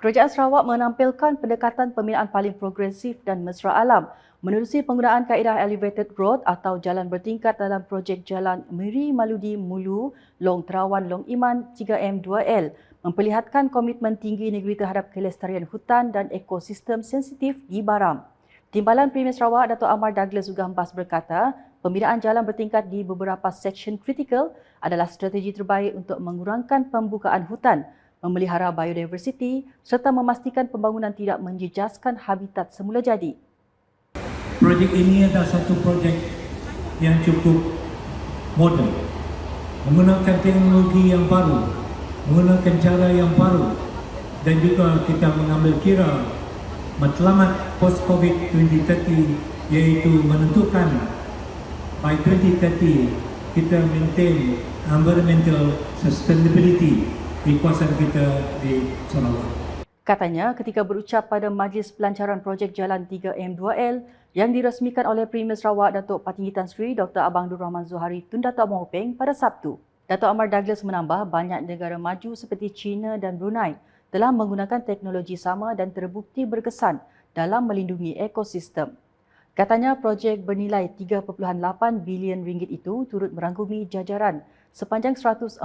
Kerajaan Sarawak menampilkan pendekatan pembinaan paling progresif dan mesra alam menerusi penggunaan kaedah elevated road atau jalan bertingkat dalam projek jalan Meri Maludi Mulu Long Terawan Long Iman 3M2L memperlihatkan komitmen tinggi negeri terhadap kelestarian hutan dan ekosistem sensitif di Baram. Timbalan Premier Sarawak Dato' Amar Douglas Ugambas berkata, pembinaan jalan bertingkat di beberapa seksyen kritikal adalah strategi terbaik untuk mengurangkan pembukaan hutan memelihara biodiversiti serta memastikan pembangunan tidak menjejaskan habitat semula jadi. Projek ini adalah satu projek yang cukup moden. Menggunakan teknologi yang baru, menggunakan cara yang baru dan juga kita mengambil kira matlamat post-COVID 2030 iaitu menentukan by 2030 kita maintain environmental sustainability di kita di Sarawak. Katanya ketika berucap pada Majlis Pelancaran Projek Jalan 3M2L yang dirasmikan oleh Premier Sarawak Datuk Patinggi Tan Sri Dr. Abang Nur Rahman Zuhari Tun Datuk Abang Openg pada Sabtu. Datuk Amar Douglas menambah banyak negara maju seperti China dan Brunei telah menggunakan teknologi sama dan terbukti berkesan dalam melindungi ekosistem. Katanya projek bernilai 3.8 bilion ringgit itu turut merangkumi jajaran sepanjang 142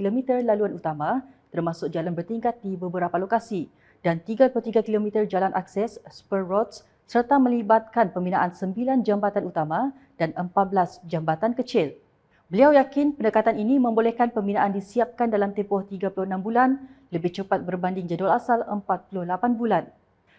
km laluan utama termasuk jalan bertingkat di beberapa lokasi dan 33 km jalan akses spur roads serta melibatkan pembinaan 9 jambatan utama dan 14 jambatan kecil. Beliau yakin pendekatan ini membolehkan pembinaan disiapkan dalam tempoh 36 bulan lebih cepat berbanding jadual asal 48 bulan.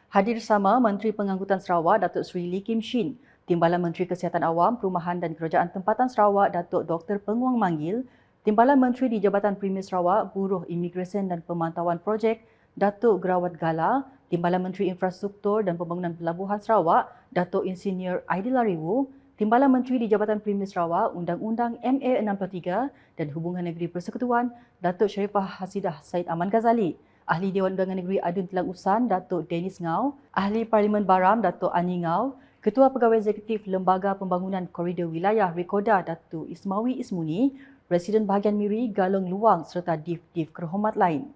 Hadir sama Menteri Pengangkutan Sarawak Datuk Seri Lee Kim Shin, Timbalan Menteri Kesihatan Awam, Perumahan dan Kerajaan Tempatan Sarawak Datuk Dr. Penguang Manggil, Timbalan Menteri di Jabatan Premier Sarawak, Buruh Imigresen dan Pemantauan Projek Datuk Gerawat Gala, Timbalan Menteri Infrastruktur dan Pembangunan Pelabuhan Sarawak Datuk Insinyur Aidil Ariwu, Timbalan Menteri di Jabatan Premier Sarawak Undang-Undang MA 63 dan Hubungan Negeri Persekutuan Datuk Sharifah Hasidah Said Aman Ghazali. Ahli Dewan Undangan Negeri Adun Telang Usan Datuk Dennis Ngau, Ahli Parlimen Baram Datuk Ani Ngau, Ketua Pegawai Eksekutif Lembaga Pembangunan Koridor Wilayah Rekoda Datuk Ismawi Ismuni, Presiden Bahagian Miri Galong Luang serta div-div kehormat lain.